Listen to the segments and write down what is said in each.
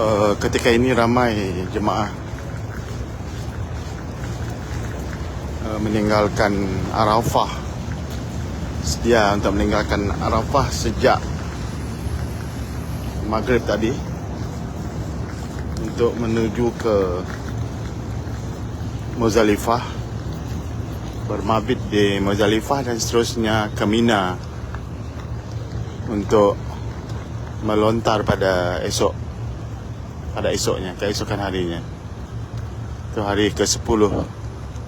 uh, ketika ini ramai jemaah uh, meninggalkan Arafah. Sedia untuk meninggalkan Arafah sejak maghrib tadi untuk menuju ke Muzdalifah bermabit di Muzdalifah dan seterusnya ke Mina untuk melontar pada esok pada esoknya keesokan harinya. Itu hari ke-10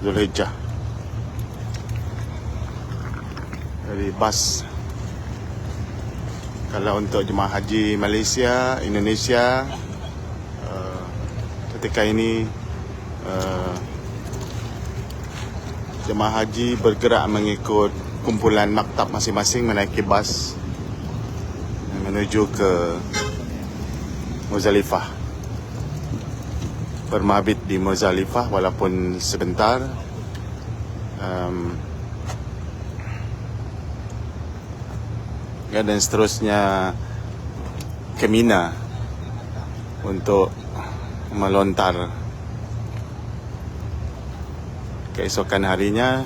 Zulhijjah. Dari bas. Kalau untuk jemaah haji Malaysia Indonesia uh, ketika ini uh, jemaah haji bergerak mengikut kumpulan maktab masing-masing menaiki bas menuju ke Muzdalifah bermabit di Muzdalifah walaupun sebentar. Um, ya dan seterusnya ke Mina untuk melontar keesokan harinya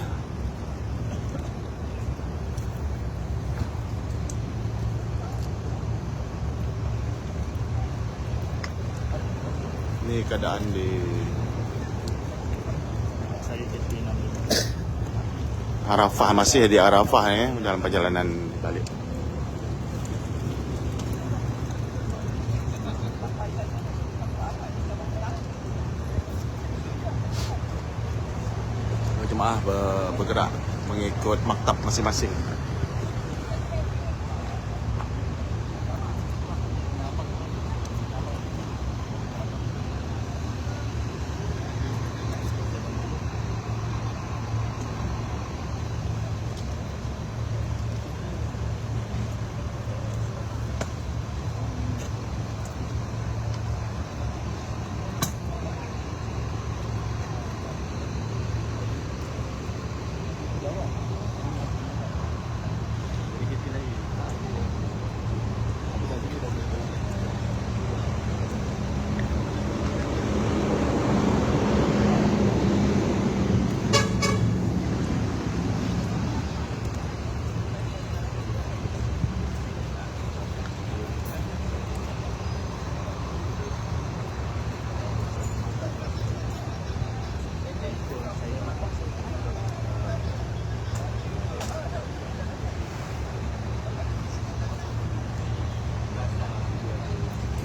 Ini keadaan di. Arafah masih di Arafah ya dalam perjalanan balik. Jemaah ber- bergerak mengikut maktab masing-masing.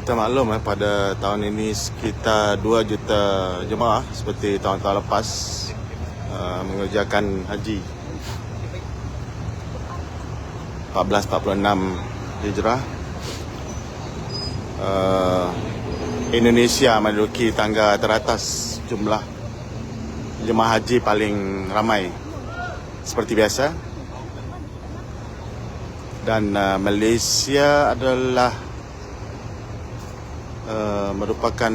Kita maklum eh, pada tahun ini sekitar 2 juta jemaah seperti tahun-tahun lepas uh, mengerjakan haji 1446 Hijrah. Uh, Indonesia menduduki tangga teratas jumlah jemaah haji paling ramai seperti biasa. Dan uh, Malaysia adalah uh, merupakan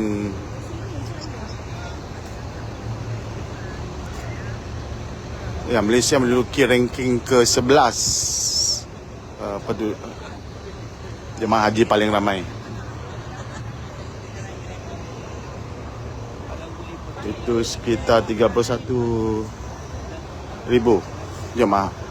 ya Malaysia menduduki ranking ke-11 uh, jemaah haji paling ramai. Itu sekitar 31 ribu jemaah.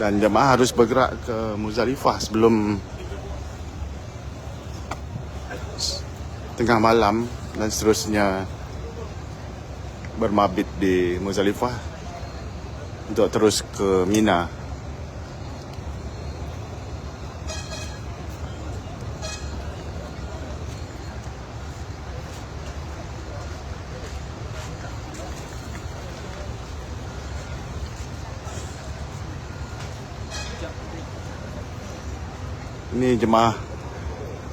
Dan jemaah harus bergerak ke Muzdalifah sebelum tengah malam dan seterusnya bermabit di Muzdalifah untuk terus ke Mina. Ini jemaah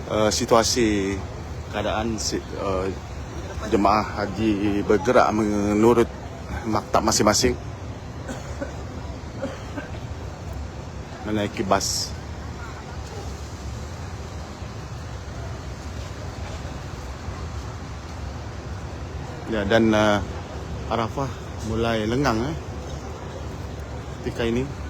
uh, situasi keadaan uh, jemaah haji bergerak menurut maktab masing-masing menaiki bas. Ya dan uh, Arafah mulai lengang eh ketika ini